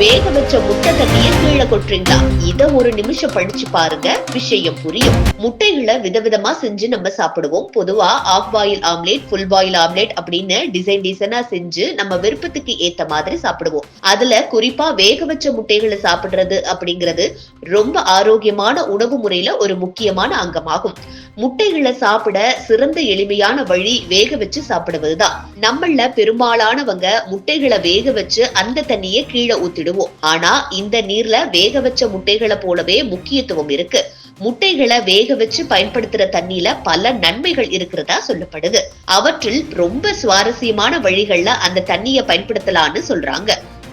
வேக வச்ச முட்டை தண்ணிய கீழே கொட்டுறீங்களா? இத ஒரு நிமிஷம் படிச்சு பாருங்க. விஷயம் புரியும். முட்டைகளை விதவிதமா செஞ்சு நம்ம சாப்பிடுவோம். பொதுவா half boil omelette full boil omelette அப்படின்னு டிசைன் டிசைனா செஞ்சு நம்ம விருப்பத்துக்கு ஏத்த மாதிரி சாப்பிடுவோம். அதுல குறிப்பா வேக வச்ச முட்டைகளை சாப்பிடுறது அப்படிங்கிறது ரொம்ப ஆரோக்கியமான உணவு முறையில ஒரு முக்கியமான அங்கமாகும். முட்டைகளை சாப்பிட சிறந்த எளிமையான வழி வேக வச்சு சாப்பிடுவதுதான். நம்மள பெரும்பாலானவங்க முட்டைகளை வேக வச்சு அந்த தண்ணியை கீழே விடுவோம் ஆனா இந்த நீர்ல வேக வச்ச முட்டைகளை போலவே முக்கியத்துவம் இருக்கு. முட்டைகளை வேக வச்சு பயன்படுத்துற தண்ணியில பல நன்மைகள் இருக்கிறதா சொல்லப்படுது. அவற்றில் ரொம்ப சுவாரஸ்யமான வழிகள்ல அந்த தண்ணிய பயன்படுத்தலாம்னு சொல்றாங்க.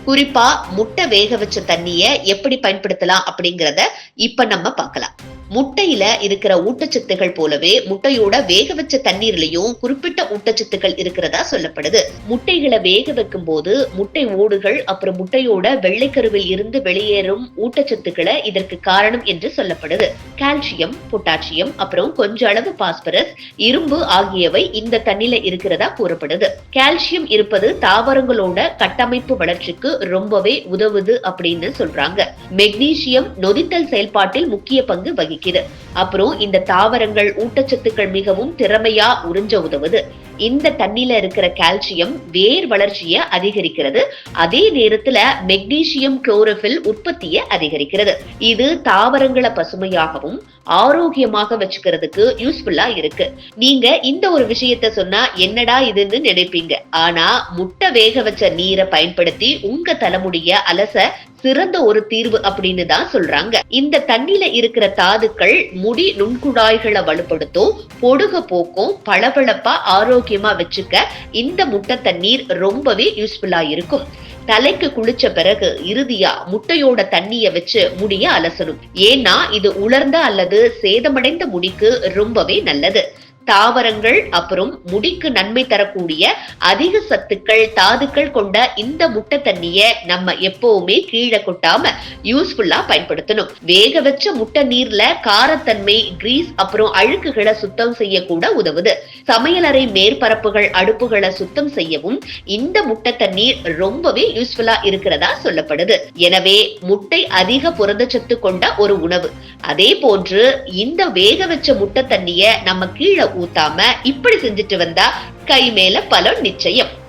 குறிப்பா முட்டை வேக வச்ச தண்ணிய எப்படி பயன்படுத்தலாம் அப்படிங்கறத இப்ப நம்ம பார்க்கலாம். முட்டையில இருக்கிற ஊட்டச்சத்துகள் போலவே முட்டையோட வேக வச்ச தண்ணீர்லயும் குறிப்பிட்ட ஊட்டச்சத்துக்கள் இருக்கிறதா சொல்லப்படுது. முட்டைகளை வேக வைக்கும் போது முட்டை ஓடுகள் அப்புறம் முட்டையோட வெள்ளைக்கருவில் இருந்து வெளியேறும் ஊட்டச்சத்துக்களை இதற்கு காரணம் என்று சொல்லப்படுது. கால்சியம் பொட்டாசியம் அப்புறம் கொஞ்ச அளவு பாஸ்பரஸ் இரும்பு ஆகியவை இந்த தண்ணில இருக்கிறதா கூறப்படுது. கால்சியம் இருப்பது தாவரங்களோட கட்டமைப்பு வளர்ச்சிக்கு ரொம்பவே உதவுது அப்படின்னு சொல்றாங்க. மெக்னீசியம் நொதித்தல் செயல்பாட்டில் முக்கிய பங்கு வகிக்குது அப்புறம் இந்த தாவரங்கள் ஊட்டச்சத்துக்கள் மிகவும் திறமையா உறிஞ்ச உதவுது. இந்த தண்ணில இருக்கிற கால்சியம் வேர் வளர்ச்சியை அதிகரிக்கிறது. அதே நேரத்துல மெக்னீசியம் குளோரோபில் உற்பத்தியை அதிகரிக்கிறது. இது தாவரங்களை பசுமையாகவும் ஆரோக்கியமாக வச்சுக்கிறதுக்கு யூஸ்ஃபுல்லா இருக்கு. நீங்க இந்த ஒரு விஷயத்த சொன்னா என்னடா இதுன்னு நினைப்பீங்க. ஆனா முட்டை வேக வச்ச நீரை பயன்படுத்தி உங்க தலைமுடிய அலச சிறந்த ஒரு தீர்வு அப்படின்னு தான் சொல்றாங்க. இந்த தண்ணில இருக்கிற தாதுக்கள் முடி நுண்குழாய்களை வலுப்படுத்தும் பொடுக போக்கும் பளபளப்பா ஆரோக்கியமா வச்சுக்க இந்த முட்டை தண்ணீர் ரொம்பவே யூஸ்ஃபுல்லா இருக்கும். தலைக்கு குளிச்ச பிறகு இறுதியா முட்டையோட தண்ணிய வச்சு முடிய அலசணும். ஏன்னா இது உலர்ந்த அல்லது சேதமடைந்த முடிக்கு ரொம்பவே நல்லது. தாவரங்கள் அப்புறம் முடிக்கு நன்மை தரக்கூடிய அதிக சத்துக்கள் தாதுக்கள் கொண்ட இந்த முட்டை தண்ணிய நம்ம எப்பவுமே கீழே கொட்டாம யூஸ்ஃபுல்லா பயன்படுத்தணும். வேக வச்ச முட்டை நீர்ல காரத்தன்மை கிரீஸ் அப்புறம் அழுக்குகளை சுத்தம் செய்ய கூட உதவுது சமையலறை மேற்பரப்புகள் அடுப்புகளை சுத்தம் செய்யவும் இந்த முட்டை தண்ணீர் ரொம்பவே யூஸ்ஃபுல்லா இருக்கிறதா சொல்லப்படுது. எனவே முட்டை அதிக புரதச்சத்து கொண்ட ஒரு உணவு. அதே போன்று இந்த வேக வச்ச முட்டை தண்ணிய நம்ம கீழே ஊத்தாம இப்படி செஞ்சுட்டு வந்தா கை மேல பலன் நிச்சயம்.